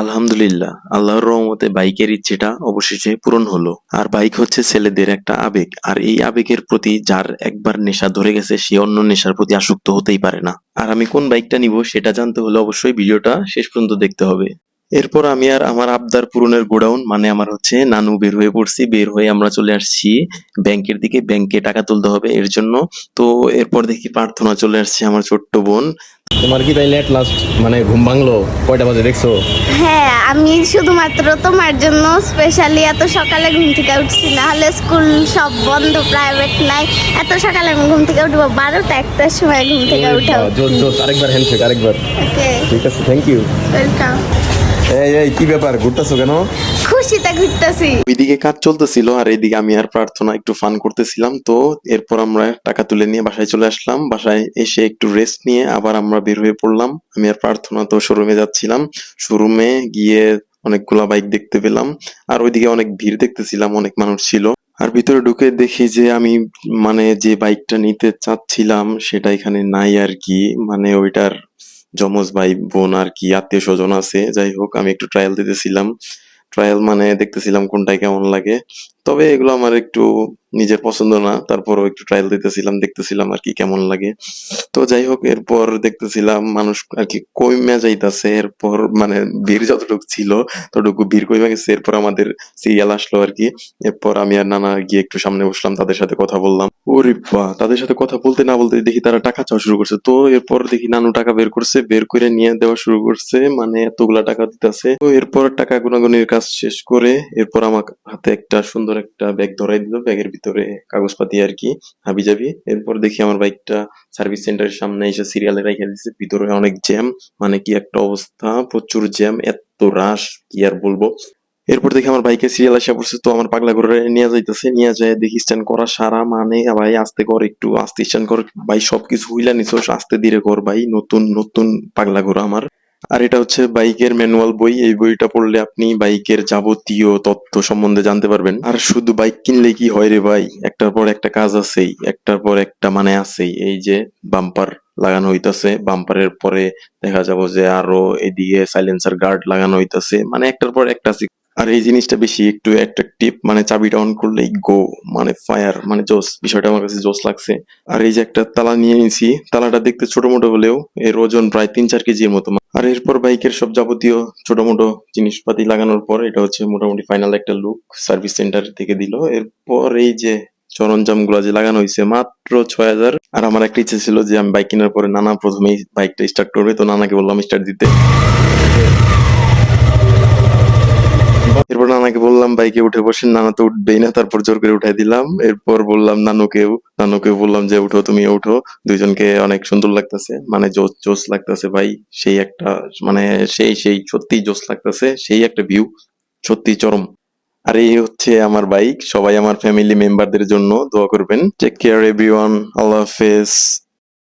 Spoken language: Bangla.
আলহামদুলিল্লাহ, আল্লাহর রহমতে বাইকের ইচ্ছেটা অবশেষে পূরণ হলো। আর বাইক হচ্ছে ছেলেদের একটা আবেগ, আর এই আবেগের প্রতি যার একবার নেশা ধরে গেছে, সে অন্য নেশার প্রতি আসক্ত হতেই পারে না। আর আমি কোন বাইকটা নিব সেটা জানতে হলে অবশ্যই ভিডিওটা শেষ পর্যন্ত দেখতে হবে। এরপর আমি আর আমার আবদার পূরণের গোডাউন মানে আমার হচ্ছে নানু বের হয়ে পড়ছি বের হয়ে আমরা চলে আসছি ব্যাংকের দিকে ব্যাংকে টাকা তুলতে হবে এর জন্য। তো এরপর দেখি প্রার্থনা চলে আসছে আমার ছোট্ট বোন। তোমার কি তাইলে এট লাস্ট মানে ঘুম ভাঙলো? কয়টা বাজে দেখছ? হ্যাঁ আমি শুধুমাত্র তোমার জন্য স্পেশালি এত সকালে ঘুম থেকে উঠছি না হলে স্কুল সব বন্ধ প্রাইভেট নাই। এত সকালে আমি ঘুম থেকে উঠবো বারোটা একটার সময় ঘুম থেকে উঠে জোস জোস আরেকবার হ্যান্ডশেক আরেকবার। ওকে ঠিক আছে থ্যাংক ইউ ওয়েলকাম এই এই কি ব্যাপার? ঘুরতেছো কেন? খুশিতে ঘুরতেছি। ওইদিকে কাজ চলতেছিল আর এইদিকে আমি আর প্রার্থনা একটু ফান করতেছিলাম তো। এরপর আমরা টাকা তুলে নিয়ে বাসায় চলে আসলাম। বাসায় এসে একটু রেস্ট নিয়ে আবার আমরা বের হয়ে পড়লাম। আমি আর প্রার্থনা তো শোরুমে যাচ্ছিলাম। শোরুমে গিয়ে অনেকগুলা বাইক দেখতে পেলাম। আর ওইদিকে অনেক ভিড় দেখতেছিলাম অনেক মানুষ ছিল। আর ভিতরে ঢুকে দেখি যে আমি মানে যে বাইকটা নিতে চাচ্ছিলাম সেটা এখানে নাই আর কি। মানে ওইটার যমজ ভাই, বোন আর কি, আত্মীয় স্বজন আছে। যাই হোক, আমি একটু ট্রায়াল দিতেছিলাম। ট্রায়াল মানে দেখতেছিলাম কোনটাই কেমন লাগে। তবে এগুলো আমার একটু নিজের পছন্দ না। তারপরও একটু ট্রায়াল দিতেছিলাম, দেখতেছিলাম আর কি কেমন লাগে। তো যাই হোক, এরপর দেখতেছিলাম মানুষ আর কি কইমে যাইতাছে। এরপর মানে ভিড় যতটুকু ছিল, ততটুকু ভিড় কইমে গেছে। এরপর আমাদের সিরিয়াল আসলো আর কি। এরপর আমি আর নানা গিয়ে একটু সামনে বসলাম, তাদের সাথে কথা বললাম। ওরে বা তাদের সাথে কথা বলতে না বলতে দেখি তারা টাকা চাওয়া শুরু করছে। তো এরপর দেখি নানু টাকা বের করছে, বের করে নিয়ে দেওয়া শুরু করছে। মানে এতগুলা টাকা দিতেছে। তো এরপর টাকা গুনাগুনির কাজ শেষ করে এরপর আমার হাতে একটা সুন্দর একটা ব্যাগ ধরাই দিল ব্যাগের ভিতরে কাগজপাতি আর কি হাবি যাবি এরপর দেখি আমার বাইকটা সার্ভিস সেন্টারের সামনে এসে সিরিয়ালে রেখে দিচ্ছে ভিতরে অনেক জ্যাম মানে কি একটা অবস্থা, প্রচুর জ্যাম এত রাশ কি আর বলব। এরপর দেখি আমার বাইকে সিরিয়াল আসা পড়ছে, তো আমার পাগলা করে নিয়ে যাইতেছে, নিয়ে যায়, দেখি স্ট্যান্ড করা সারা মানে ভাই, আস্তে কর একটু, আস্তে স্ট্যান্ড কর। ভাই, সবকিছু হুইলা নিছোস আস্তে ধীরে কর, ভাই, নতুন নতুন পাগলা ঘোরা আমার। আর এটা হচ্ছে বাইকের ম্যানুয়াল বই। এই বইটা পড়লে আপনি বাইকের যাবতীয় তত্ত্ব সম্বন্ধে জানতে পারবেন। আর শুধু বাইক কিনলে কি হয় রে ভাই? একটার পর একটা কাজ আছেই, একটার পর একটা মানে আছেই। এই যে বাম্পার লাগানো হইতাছে, বাম্পারের পরে দেখা যাব যে আরও এদিকে সাইলেন্সার গার্ড লাগানো হইতাছে। মানে একটার পর একটা। আর এই জিনিসটা বেশি একটু অ্যাট্রাকটিভ মানে চাবিটা অন করলেই গো মানে ফায়ার মানে জোস বিষয়টা আমার কাছে জোস লাগছে। আর এই যে একটা তালা নিয়ে নিয়েছি তালাটা দেখতে ছোট মোটো হলেও এর ওজন প্রায় তিন চার কেজির মতো। আর এরপর বাইকের সব যাবতীয় ছোট মোটো জিনিসপাতি লাগানোর পর এটা হচ্ছে মোটামুটি ফাইনাল একটা লুক সার্ভিস সেন্টার থেকে দিল। এরপর এই যে সরঞ্জামগুলা যে লাগানো হয়েছে, মাত্র ছয় হাজার। আর আমার একটা ইচ্ছে ছিল যে আমি বাইক কেনার পরে নানা প্রথমেই বাইকটা স্টার্ট করবে, তো নানাকে বললাম স্টার্ট দিতে। এরপর নানাকে বললাম, বাইকে উঠে বসেন, নানা তো উঠবেই না। তারপর জোর করে উঠাই দিলাম। এরপর বললাম, নানুকেও নানুকে বললাম যে, উঠো তুমি উঠো। দুইজনকে অনেক সুন্দর লাগতেছে। মানে জোস জোস লাগতেছে ভাই। সেই একটা মানে সেই সেই সত্যি জোস লাগতেছে। সেই একটা ভিউ সত্যি চরম। আর এই হচ্ছে আমার বাইক সবাই আমার ফ্যামিলি মেম্বারদের জন্য দোয়া করবেন। টেক কেয়ার এভরিওয়ান আল্লাহ হাফেজ।